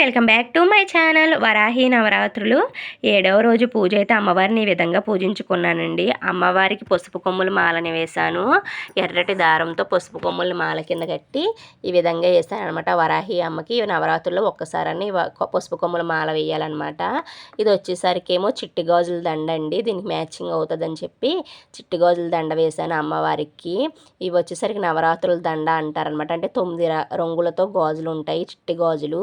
Welcome back to my channel. Varahi నవరాత్రులు. ఏడవ రోజు పూజ అయితే అమ్మవారిని ఈ విధంగా పూజించుకున్నానండి. అమ్మవారికి పసుపు కొమ్ములు మాలని వేశాను. ఎర్రటి దారంతో పసుపు కొమ్ములు మాల కింద కట్టి ఈ విధంగా వేసాను అనమాట వరాహి అమ్మకి నవరాత్రుల్లో ఒక్కసారని పసుపు కొమ్ముల మాల వేయాలన్నమాట. ఇది వచ్చేసరికి ఏమో చిట్టి గాజుల దండ అండి. దీనికి మ్యాచింగ్ అవుతుందని చెప్పి చిట్టి గాజుల దండ వేశాను అమ్మవారికి. ఇవి వచ్చేసరికి నవరాత్రుల దండ అంటారనమాట అంటే తొమ్మిది రంగులతో గాజులు ఉంటాయి చిట్టి గాజులు.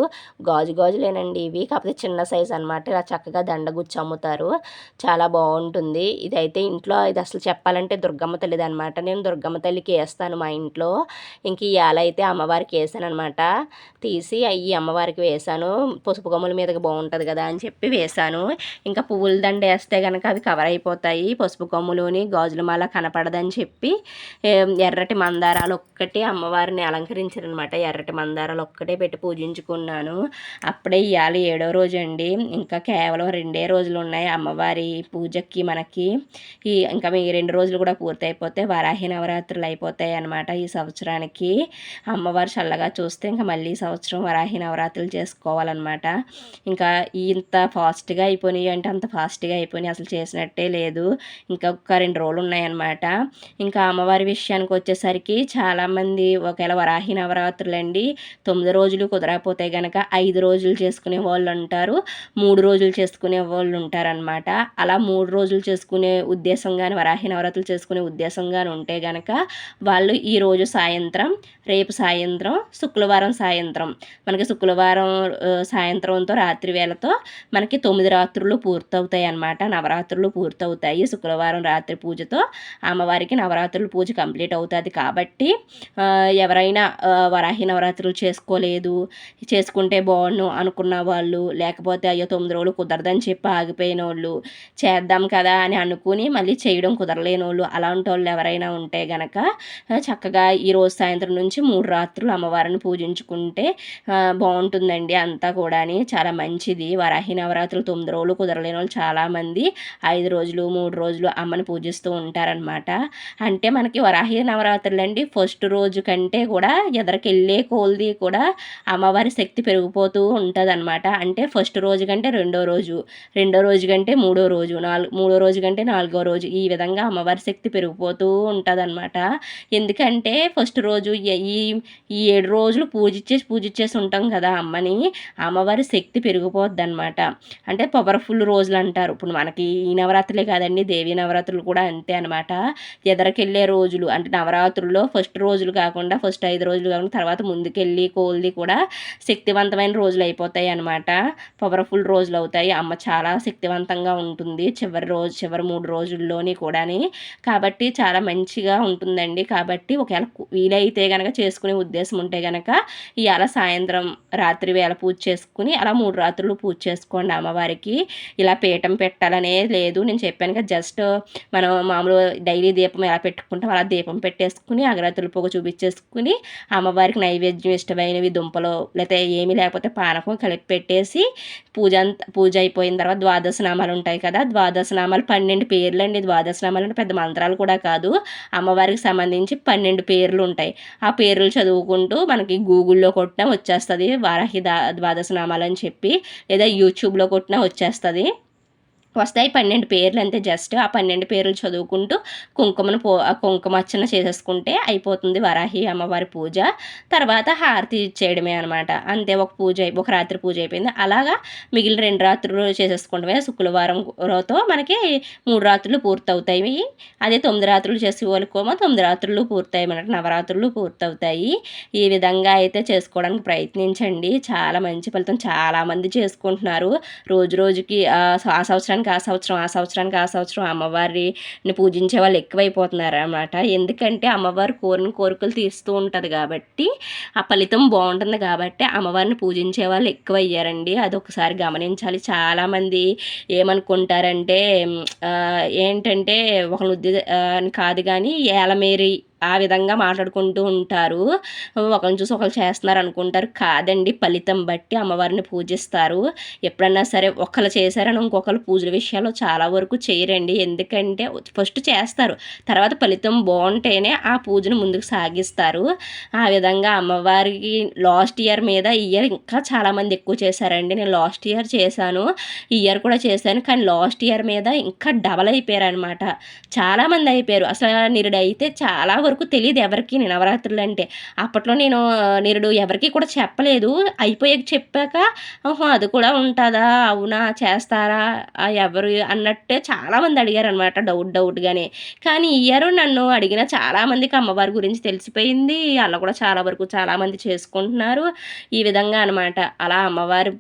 గాజు గాజు గాజులేనండి ఇవి. కాకపోతే చిన్న సైజ్ అనమాట ఇలా చక్కగా దండగుచ్చి అమ్ముతారు. చాలా బాగుంటుంది. ఇదైతే ఇంట్లో ఇది అసలు చెప్పాలంటే దుర్గమ్మ తల్లిది అనమాట నేను దుర్గమ్మ తల్లికి వేస్తాను మా ఇంట్లో. ఇంక ఇవాళ అయితే అమ్మవారికి వేసాను అనమాట తీసి అవి అమ్మవారికి వేసాను. పసుపు కొమ్మల మీదకి బాగుంటుంది కదా అని చెప్పి వేసాను. ఇంకా పువ్వుల దండ వేస్తే కనుక అవి కవర్ అయిపోతాయి. పసుపు కొమ్ములోని గాజుల మాల కనపడదని చెప్పి ఎర్రటి మందారాలు ఒక్కటి అమ్మవారిని అలంకరించారనమాట ఎర్రటి మందారాలు ఒక్కటే పెట్టి పూజించుకున్నాను. అప్పుడే ఇవాళ ఏడో రోజు అండి ఇంకా కేవలం రెండే రోజులు ఉన్నాయి అమ్మవారి పూజకి మనకి. ఈ ఇంకా మీ రెండు రోజులు కూడా పూర్తయిపోతే వరాహి నవరాత్రులు అయిపోతాయి అనమాట ఈ సంవత్సరానికి. అమ్మవారు చల్లగా చూస్తే ఇంకా మళ్ళీ సంవత్సరం వరాహి నవరాత్రులు చేసుకోవాలన్నమాట. ఇంకా ఇంత ఫాస్ట్గా అయిపోయినాయి అంటే అంత ఫాస్ట్గా అయిపోయినాయి అసలు చేసినట్టే లేదు. ఇంకా ఒక రెండు రోజులు ఉన్నాయన్నమాట ఇంకా అమ్మవారి విషయానికి వచ్చేసరికి చాలామంది ఒకవేళ వరాహి నవరాత్రులు అండి తొమ్మిది రోజులు కుదరకపోతే కనుక ఐదు రోజులు చేసుకునే వాళ్ళు ఉంటారు మూడు రోజులు చేసుకునే వాళ్ళు ఉంటారనమాట అలా మూడు రోజులు చేసుకునే ఉద్దేశంగానే వరాహి నవరాత్రులు చేసుకునే ఉద్దేశంగానే ఉంటే గనక వాళ్ళు ఈరోజు సాయంత్రం రేపు సాయంత్రం శుక్రవారం సాయంత్రం. మనకి శుక్రవారం సాయంత్రంతో రాత్రి వేళతో మనకి తొమ్మిది రాత్రులు పూర్తవుతాయి అన్నమాట. నవరాత్రులు పూర్తవుతాయి. శుక్రవారం రాత్రి పూజతో అమ్మవారికి నవరాత్రులు పూజ కంప్లీట్ అవుతుంది కాబట్టి ఎవరైనా వరాహి నవరాత్రులు చేసుకోలేదు చేసుకుంటే బాగుండు అనుకున్న వాళ్ళు లేకపోతే అయ్యో తొమ్మిది రోజులు కుదరదని చెప్పి ఆగిపోయిన వాళ్ళు చేద్దాం కదా అని అనుకుని మళ్ళీ చేయడం కుదరలేని వాళ్ళు అలాంటి వాళ్ళు ఎవరైనా ఉంటే గనక చక్కగా ఈరోజు సాయంత్రం నుంచి మూడు రాత్రులు అమ్మవారిని పూజించుకుంటే బాగుంటుందండి అంతా కూడా చాలా మంచిది. వరాహి నవరాత్రులు తొమ్మిది రోజులు కుదరలేని వాళ్ళు చాలామంది ఐదు రోజులు మూడు రోజులు అమ్మని పూజిస్తూ ఉంటారనమాట అంటే మనకి వరాహి నవరాత్రులు అండి ఫస్ట్ రోజు కంటే కూడా ఎదరికెళ్ళే కోల్ది కూడా అమ్మవారి శక్తి పెరిగిపోతూ ఉంటుంది అనమాట అంటే ఫస్ట్ రోజు కంటే రెండో రోజు రెండో రోజు కంటే మూడో రోజు నాలుగు మూడో రోజు కంటే నాలుగో రోజు ఈ విధంగా అమ్మవారి శక్తి పెరిగిపోతూ ఉంటుంది అనమాట ఎందుకంటే ఫస్ట్ రోజు ఈ ఈ ఏడు రోజులు పూజించేసి పూజించేసి ఉంటాం కదా అమ్మని అమ్మవారి శక్తి పెరిగిపోద్ది అనమాట అంటే పవర్ఫుల్ రోజులు అంటారు. ఇప్పుడు మనకి ఈ నవరాత్రులే కాదండి దేవీ నవరాత్రులు కూడా అంతే అనమాట ఎదరికెళ్ళే రోజులు అంటే నవరాత్రుల్లో ఫస్ట్ రోజులు కాకుండా ఫస్ట్ ఐదు రోజులు కాకుండా తర్వాత ముందుకెళ్ళి కోల్ది కూడా శక్తివంతమైన రోజులు రోజులు అయిపోతాయి అనమాట పవర్ఫుల్ రోజులు అవుతాయి అమ్మ చాలా శక్తివంతంగా ఉంటుంది. చివరి రోజు చివరి మూడు రోజుల్లోని కూడాని. కాబట్టి చాలా మంచిగా ఉంటుందండి. కాబట్టి ఒకవేళ వీలైతే కనుక చేసుకునే ఉద్దేశం ఉంటే కనుక ఇవాళ సాయంత్రం రాత్రి వేళ పూజ చేసుకుని అలా మూడు రాత్రులు పూజ చేసుకోండి అమ్మవారికి. ఇలా పీఠం పెట్టాలనే లేదు. నేను చెప్పాను కదా జస్ట్ మనం మామూలు డైలీ దీపం ఎలా పెట్టుకుంటాం అలా దీపం పెట్టేసుకుని అగరత్తుల పొగ చూపించేసుకుని అమ్మవారికి నైవేద్యం ఇష్టమైనవి దుంపలు లేకపోతే ఏమీ లేకపోతే పానకం కలిపి పెట్టేసి పూజ పూజ అయిపోయిన తర్వాత ద్వాదశనామాలు ఉంటాయి కదా ద్వాదశ నామాలు పన్నెండు పేర్లు అండి ద్వాదశనామాలు అంటే పెద్ద మంత్రాలు కూడా కాదు. అమ్మవారికి సంబంధించి పన్నెండు పేర్లు ఉంటాయి. ఆ పేర్లు చదువుకుంటూ మనకి గూగుల్లో కొట్టినా వచ్చేస్తుంది. వారాహి ద్వాదశ నామాలు అని చెప్పి లేదా యూట్యూబ్లో కొట్టినా వచ్చేస్తుంది. వస్తాయి. పన్నెండు పేర్లు అంతే జస్ట్. ఆ పన్నెండు పేర్లు చదువుకుంటూ కుంకుమను పో కుంకుమర్చన చేసేసుకుంటే అయిపోతుంది వరాహి అమ్మవారి పూజ. తర్వాత హారతి ఇచ్చేయడమే అనమాట అంతే ఒక పూజ ఒక రాత్రి పూజ అయిపోయింది. అలాగా మిగిలిన రెండు రాత్రులు చేసేసుకుంటమే. శుక్రవారంతో మనకి మూడు రాత్రులు పూర్తవుతాయి. అదే తొమ్మిది రాత్రులు చేసే వాళ్ళకోమో తొమ్మిది రాత్రులు పూర్తయి మనకి నవరాత్రులు పూర్తవుతాయి. ఈ విధంగా అయితే చేసుకోవడానికి ప్రయత్నించండి. చాలా మంచి ఫలితం చాలామంది చేసుకుంటున్నారు. రోజు రోజుకి ఆ సంవత్సరానికి సంవత్సరానికి ఆ సంవత్సరం ఆ సంవత్సరానికి ఆ సంవత్సరం అమ్మవారిని పూజించే వాళ్ళు ఎక్కువైపోతున్నారు అనమాట ఎందుకంటే అమ్మవారు కోరిన కోరికలు తీస్తూ ఉంటుంది కాబట్టి ఆ ఫలితం బాగుంటుంది కాబట్టి అమ్మవారిని పూజించే వాళ్ళు ఎక్కువ అయ్యారండి అది ఒకసారి గమనించాలి. చాలామంది ఏమనుకుంటారంటే ఏంటంటే ఒక ఉద్దే కాదు కానీ ఏలమేరి ఆ విధంగా మాట్లాడుకుంటూ ఉంటారు. ఒకరిని చూసి ఒకరు చేస్తున్నారు అనుకుంటారు. కాదండి ఫలితం బట్టి అమ్మవారిని పూజిస్తారు. ఎప్పుడన్నా సరే ఒకరు చేశారని ఇంకొకరు పూజల విషయాలు చాలా వరకు చేయరండి. ఎందుకంటే ఫస్ట్ చేస్తారు. తర్వాత ఫలితం బాగుంటేనే ఆ పూజను ముందుకు సాగిస్తారు. ఆ విధంగా అమ్మవారికి లాస్ట్ ఇయర్ మీద ఇయర్ ఇంకా చాలామంది ఎక్కువ చేశారండి. నేను లాస్ట్ ఇయర్ చేశాను. ఈ ఇయర్ కూడా చేశాను. కానీ లాస్ట్ ఇయర్ మీద ఇంకా డబల్ అయిపోయారు అనమాట చాలామంది అయిపోయారు. అసలు నిరుడు అయితే చాలా వరకు తెలియదు ఎవరికి నవరాత్రులు అంటే. అప్పట్లో నేను నిరుడు ఎవరికి కూడా చెప్పలేదు. అయిపోయాక చెప్పాక అది కూడా ఉంటుందా? అవునా? చేస్తారా? ఎవరు? అన్నట్టే చాలామంది అడిగారు అనమాట డౌట్ డౌట్గానే. కానీ ఇయర్ నన్ను అడిగిన చాలామందికి అమ్మవారి గురించి తెలిసిపోయింది. అలా కూడా చాలా వరకు చాలామంది చేసుకుంటున్నారు. ఈ విధంగా అనమాట అలా అమ్మవారి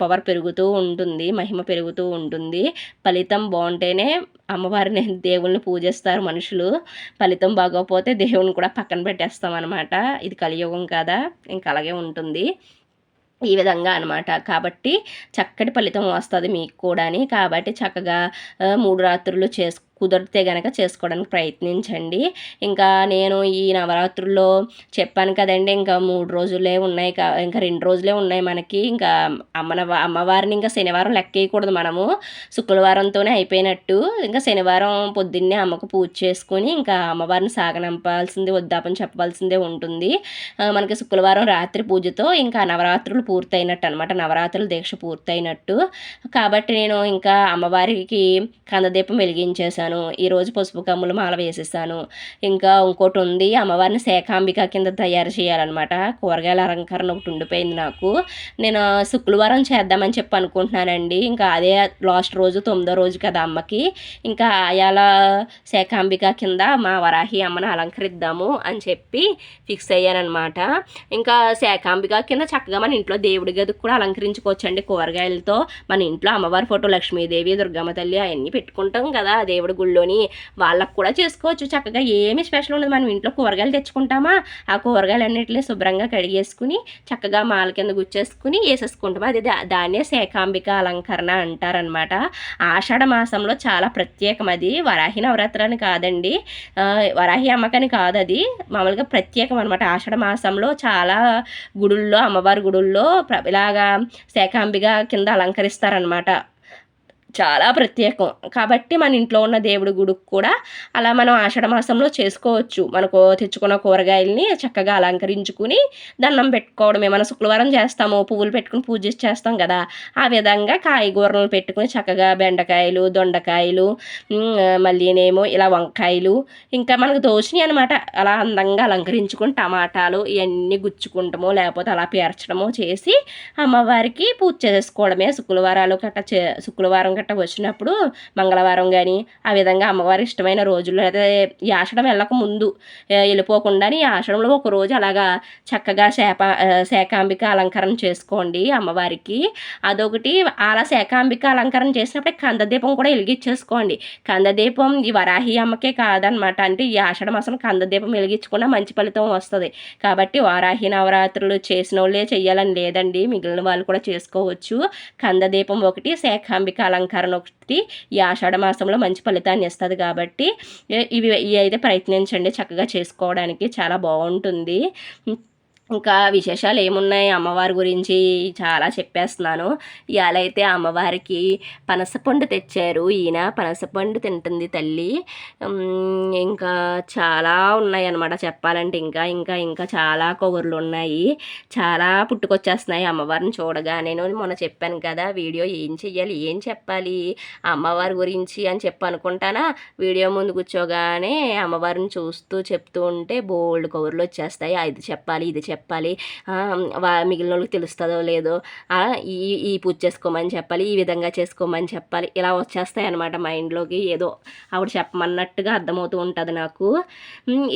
పవర్ పెరుగుతూ ఉంటుంది మహిమ పెరుగుతూ ఉంటుంది. ఫలితం బాగుంటేనే అమ్మవారిని దేవుళ్ళని పూజిస్తారు మనుషులు. ఫలితం బాగోకపోతే దేవుని కూడా పక్కన పెట్టేస్తాం అనమాట ఇది కలియుగం కదా ఇంకా అలాగే ఉంటుంది. ఈ విధంగా అనమాట కాబట్టి చక్కటి ఫలితం వస్తుంది మీకు కూడా కాబట్టి చక్కగా మూడు రాత్రులు చేసుకు కుదిరితే గనక చేసుకోవడానికి ప్రయత్నించండి. ఇంకా నేను ఈ నవరాత్రుల్లో చెప్పాను కదండి ఇంకా మూడు రోజులే ఉన్నాయి ఇంకా రెండు రోజులే ఉన్నాయి మనకి. ఇంకా అమ్మన అమ్మవారిని ఇంకా శనివారం లెక్కేయకూడదు మనము. శుక్రవారంతోనే అయిపోయినట్టు. ఇంకా శనివారం పొద్దున్నే అమ్మకు పూజ చేసుకొని ఇంకా అమ్మవారిని సాగనంపాల్సిందే వద్దాపని చెప్పవలసిందే ఉంటుంది. మనకి శుక్రవారం రాత్రి పూజతో ఇంకా నవరాత్రులు పూర్తయినట్టు అనమాట నవరాత్రుల దీక్ష పూర్తయినట్టు. కాబట్టి నేను ఇంకా అమ్మవారికి కందదీపం వెలిగించేశాను. వేసేసాను ఈరోజు పసుపు కమ్ములు మాల వేసేసాను ఇంకా ఇంకోటి ఉంది అమ్మవారిని శాఖాంబిక కింద తయారు చేయాలన్నమాట. కూరగాయల అలంకరణ ఒకటి ఉండిపోయింది నాకు. నేను శుక్రవారం చేద్దామని చెప్పి అనుకుంటున్నానండి. ఇంకా అదే లాస్ట్ రోజు తొమ్మిదో రోజు కదా అమ్మకి. ఇంకా ఆయాల శాఖాంబిక కింద మా వరాహి అమ్మని అలంకరిద్దాము అని చెప్పి ఫిక్స్ అయ్యానమాట ఇంకా శాఖాంబిక కింద చక్కగా మన ఇంట్లో దేవుడి గదికి కూడా అలంకరించుకోవచ్చండి కూరగాయలతో. మన ఇంట్లో అమ్మవారి ఫోటో లక్ష్మీదేవి దుర్గమ్మ తల్లి అవన్నీ పెట్టుకుంటాం కదా దేవుడి గుళ్ళోని వాళ్ళకు కూడా చేసుకోవచ్చు. చక్కగా ఏమి స్పెషల్ ఉండదు. మనం ఇంట్లో కూరగాయలు తెచ్చుకుంటామా? ఆ కూరగాయలు అన్నింటినీ శుభ్రంగా కడిగేసుకుని చక్కగా మాల కింద గుచ్చేసుకుని వేసేసుకుంటాం అది దాన్నే శేఖాంబిక అలంకరణ అంటారనమాట ఆషాఢ మాసంలో చాలా ప్రత్యేకం అది. వరాహి నవరాత్రి కాదండి. వరాహి అమ్మకని కాదు అది. మామూలుగా ప్రత్యేకం అనమాట ఆషాఢ మాసంలో చాలా గుడుల్లో అమ్మవారి గుడుల్లో ఇలాగా శేఖాంబిక కింద అలంకరిస్తారనమాట చాలా ప్రత్యేకం. కాబట్టి మన ఇంట్లో ఉన్న దేవుడి గుడికి కూడా అలా మనం ఆషాఢ మాసంలో చేసుకోవచ్చు. మనకు తెచ్చుకున్న కూరగాయల్ని చక్కగా అలంకరించుకుని దండం పెట్టుకోవడమే. మనం శుక్రవారం చేస్తాము పువ్వులు పెట్టుకుని పూజ చేస్తాం కదా. ఆ విధంగా కాయగూరలు పెట్టుకుని చక్కగా బెండకాయలు దొండకాయలు మళ్ళీనేమో ఇలా వంకాయలు ఇంకా మనకు దోశని అనమాట అలా అందంగా అలంకరించుకుని టమాటాలు ఇవన్నీ గుచ్చుకుంటాము లేకపోతే అలా పేర్చడము చేసి అమ్మవారికి పూజ చేసుకోవడమే. శుక్రవారాలు గట్ట శుక్రవారం గట్ట వచ్చినప్పుడు మంగళవారం కానీ ఆ విధంగా అమ్మవారి ఇష్టమైన రోజుల్లో అయితే ఈ ఆషడం వెళ్ళక ముందు వెళ్ళిపోకుండా ఈ ఆషడంలో ఒక రోజు అలాగా చక్కగా శాప శాకాంబిక అలంకరణ చేసుకోండి అమ్మవారికి. అదొకటి. అలా శాకాంబిక అలంకరణ చేసినప్పుడే కందదీపం కూడా వెలిగించేసుకోండి. కందదీపం ఈ వరాహి అమ్మకే కాదనమాట. అంటే ఈ ఆషడం మాసం కందదీపం వెలిగించుకున్న మంచి ఫలితం వస్తుంది. కాబట్టి వారాహి నవరాత్రులు చేసిన వాళ్ళే చెయ్యాలని లేదండి. మిగిలిన వాళ్ళు కూడా చేసుకోవచ్చు. కందదీపం ఒకటి శాఖాంబిక అలంకరణ అలంకరణ ఒకటి ఈ ఆషాఢ మాసంలో మంచి ఫలితాన్ని ఇస్తుంది కాబట్టి ఇవి ఇవి అయితే ప్రయత్నించండి చక్కగా చేసుకోవడానికి. చాలా బాగుంటుంది. ఇంకా విశేషాలు ఏమున్నాయి? అమ్మవారి గురించి చాలా చెప్పేస్తున్నాను. ఇవాళ అయితే అమ్మవారికి పనసపండు తెచ్చారు. ఈయన పనసపండు తింటుంది తల్లి. ఇంకా చాలా ఉన్నాయి అన్నమాట చెప్పాలంటే. ఇంకా ఇంకా ఇంకా చాలా కొవ్వరులు ఉన్నాయి. చాలా పుట్టుకొచ్చేస్తున్నాయి అమ్మవారిని చూడగా నేను మొన్న చెప్పాను కదా వీడియో ఏం చెయ్యాలి? ఏం చెప్పాలి? అమ్మవారి గురించి అని చెప్పి అనుకుంటానా? వీడియో ముందు కూర్చోగానే అమ్మవారిని చూస్తూ చెప్తూ ఉంటే బోల్డ్ కవర్లు వచ్చేస్తాయి. అది చెప్పాలి ఇది చెప్పాలి చెప్పాలి. మిగిలిన వాళ్ళకి తెలుస్తుందో లేదో ఈ ఈ పూజ చేసుకోమని చెప్పాలి ఈ విధంగా చేసుకోమని చెప్పాలి. ఇలా వచ్చేస్తాయి అనమాట మైండ్లోకి. ఏదో ఆవిడ చెప్పమన్నట్టుగా అర్థమవుతూ ఉంటుంది నాకు.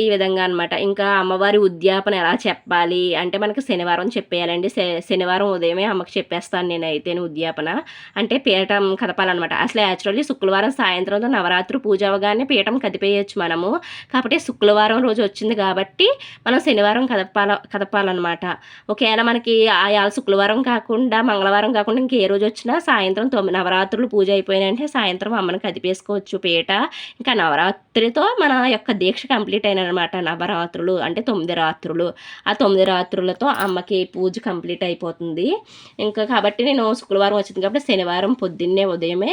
ఈ విధంగా అనమాట ఇంకా అమ్మవారి ఉద్యాపన ఎలా చెప్పాలి? అంటే మనకి శనివారం చెప్పేయాలండి. శనివారం ఉదయమే అమ్మకి చెప్పేస్తాను నేనైతే ఉద్యాపన. అంటే పీఠం కదపాలన్నమాట. అసలు యాక్చువల్లీ శుక్రవారం సాయంత్రంతో నవరాత్రి పూజ అవగానే పీఠం కదిపేయచ్చు మనము. కాబట్టి శుక్రవారం రోజు వచ్చింది కాబట్టి మనం శనివారం కదపాల కదప చెప్పాలన్నమాట. ఒకవేళ మనకి ఆయా శుక్రవారం కాకుండా మంగళవారం కాకుండా ఇంకే రోజు వచ్చినా సాయంత్రం తొమ్మిది నవరాత్రులు పూజ అయిపోయినాయంటే సాయంత్రం అమ్మని కదిపేసుకోవచ్చు పీట. ఇంకా నవరాత్రితో మన యొక్క దీక్ష కంప్లీట్ అయినమాట నవరాత్రులు అంటే తొమ్మిది రాత్రులు. ఆ తొమ్మిది రాత్రులతో అమ్మకి పూజ కంప్లీట్ అయిపోతుంది. ఇంకా కాబట్టి నేను శుక్రవారం వచ్చింది కాబట్టి శనివారం పొద్దున్నే ఉదయమే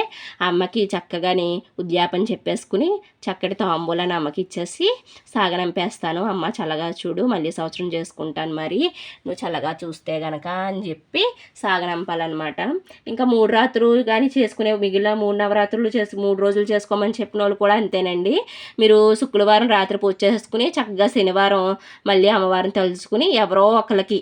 అమ్మకి చక్కగాని ఉద్యాపన చెప్పేసుకుని చక్కటి తాంబూలాన్ని అమ్మకి ఇచ్చేసి సాగనంపేస్తాను. అమ్మ చల్లగా చూడు మళ్ళీ సంవత్సరం చేసుకుంటాను. మరి. నువ్వు చల్లగా చూస్తే గనక అని చెప్పి సాగనంపాలన్నమాట. ఇంకా మూడు రాత్రులు కానీ చేసుకునే మిగిలిన మూడు నవరాత్రులు చేసి మూడు రోజులు చేసుకోమని చెప్పిన వాళ్ళు కూడా అంతేనండి. మీరు శుక్రవారం రాత్రి పూజ చేసుకుని చక్కగా శనివారం మళ్ళీ అమ్మవారిని తలుచుకుని ఎవరో ఒకరికి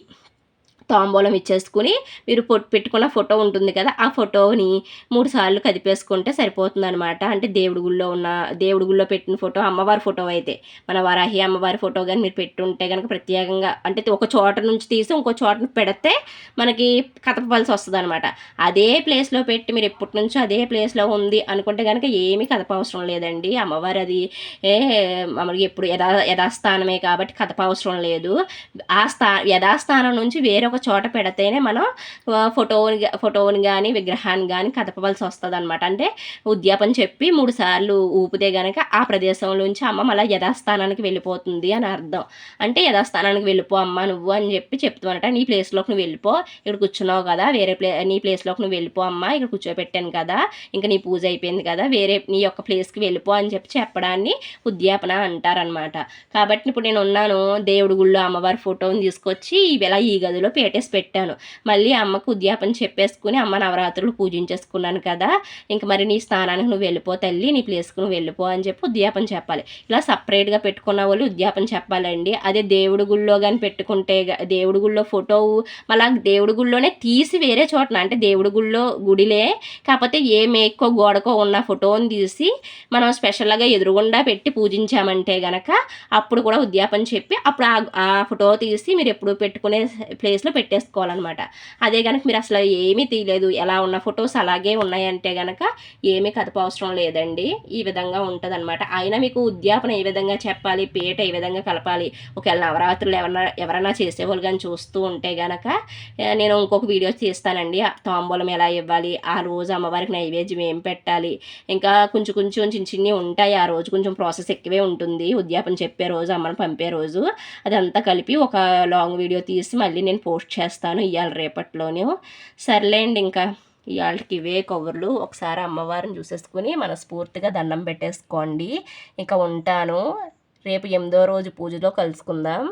తాంబూలం ఇచ్చేసుకుని మీరు పెట్టుకున్న ఫోటో ఉంటుంది కదా ఆ ఫోటోని మూడు సార్లు కదిపేసుకుంటే సరిపోతుంది అనమాట అంటే దేవుడి గుళ్ళో ఉన్న దేవుడి గుళ్ళో పెట్టిన ఫోటో అమ్మవారి ఫోటో అయితే. మన వరాహి అమ్మవారి ఫోటో కానీ మీరు పెట్టుంటే కనుక ప్రత్యేకంగా అంటే ఒక చోట నుంచి తీసి ఇంకో చోట పెడితే మనకి కదపవలసి వస్తుంది అనమాట అదే ప్లేస్లో పెట్టి మీరు ఎప్పటి నుంచో అదే ప్లేస్లో ఉంది అనుకుంటే కనుక ఏమీ కథప అవసరం లేదండి. అమ్మవారు అది ఏ మనకి ఎప్పుడు యథా యథాస్థానమే కాబట్టి కదప అవసరం లేదు. ఆ స్థా యథాస్థానం నుంచి వేరొక చోట పెడితేనే మనం ఫోటోని ఫోటోని కానీ విగ్రహాన్ని కానీ కదపవలసి వస్తుంది అనమాట అంటే ఉద్యాపన చెప్పి మూడు సార్లు ఊపితే గనక ఆ ప్రదేశంలోంచి అమ్మ మళ్ళీ యథాస్థానానికి వెళ్ళిపోతుంది అని అర్థం. అంటే యథాస్థానానికి వెళ్ళిపో అమ్మ నువ్వు అని చెప్పి చెప్తానట నీ ప్లేస్లోకి నువ్వు వెళ్ళిపో ఇక్కడ కూర్చున్నావు కదా వేరే ప్లే నీ ప్లేస్లోకి నువ్వు వెళ్ళిపో అమ్మ ఇక్కడ కూర్చోబెట్టాను కదా ఇంకా నీ పూజ అయిపోయింది కదా వేరే నీ యొక్క ప్లేస్కి వెళ్ళిపో అని చెప్పి చెప్పడాన్ని ఉద్యాపన అంటారనమాట కాబట్టి ఇప్పుడు నేను ఉన్నాను దేవుడి గుళ్ళో అమ్మవారి ఫోటోని తీసుకొచ్చి ఇలా ఈ గదిలో పెట్టేసి పెట్టాను. మళ్ళీ అమ్మకు ఉద్యాపన చెప్పేసుకుని అమ్మ నవరాత్రులు పూజించేసుకున్నాను కదా ఇంక మరి నీ స్థానానికి నువ్వు వెళ్ళిపో తల్లి నీ ప్లేస్కి నువ్వు వెళ్ళిపో అని చెప్పి ఉద్యాపన చెప్పాలి. ఇలా సపరేట్గా పెట్టుకున్న వాళ్ళు ఉద్యాపన చెప్పాలండి. అదే దేవుడి గుళ్ళో కానీ పెట్టుకుంటే దేవుడి గుళ్ళో ఫోటో మళ్ళా దేవుడి గుళ్ళోనే తీసి వేరే చోటన అంటే దేవుడి గుళ్ళో గుడిలే కాకపోతే ఏ మేక్కో గోడకో ఉన్న ఫోటోని తీసి మనం స్పెషల్గా ఎదురుగుండా పెట్టి పూజించామంటే గనక అప్పుడు కూడా ఉద్యాపన చెప్పి అప్పుడు ఆ ఫోటో తీసి మీరు ఎప్పుడు పెట్టుకునే ప్లేస్లో పెట్టేసుకోవాలన్నమాట. అదే కనుక మీరు అసలు ఏమీ తీయలేదు ఎలా ఉన్న ఫొటోస్ అలాగే ఉన్నాయంటే కనుక ఏమీ కదప అవసరం లేదండి. ఈ విధంగా ఉంటుంది అనమాట అయినా మీకు ఉద్యాపన ఏ విధంగా చెప్పాలి పీట ఏ విధంగా కలపాలి ఒకవేళ నవరాత్రులు ఎవరన్నా ఎవరైనా చేసేవాళ్ళు కానీ చూస్తూ ఉంటే కనుక నేను ఇంకొక వీడియో తీస్తానండి. తాంబూలం ఎలా ఇవ్వాలి ఆ రోజు అమ్మవారికి నైవేద్యం ఏం పెట్టాలి ఇంకా కొంచెం కొంచెం చిన్న చిన్ని ఉంటాయి. ఆ రోజు కొంచెం ప్రాసెస్ ఎక్కువే ఉంటుంది. ఉద్యాపన చెప్పే రోజు అమ్మని పంపే రోజు అదంతా కలిపి ఒక లాంగ్ వీడియో తీసి మళ్ళీ నేను పోస్ట్ చేస్తాను ఇవాళ రేపట్లోనే. సర్లేండి ఇంకా ఇవాళకి ఇవే కవర్లు. ఒకసారి అమ్మవారిని చూసేసుకుని మనస్ఫూర్తిగా దండం పెట్టేసుకోండి. ఇంకా ఉంటాను. రేపు ఎనిమిదో రోజు పూజలో కలుసుకుందాం.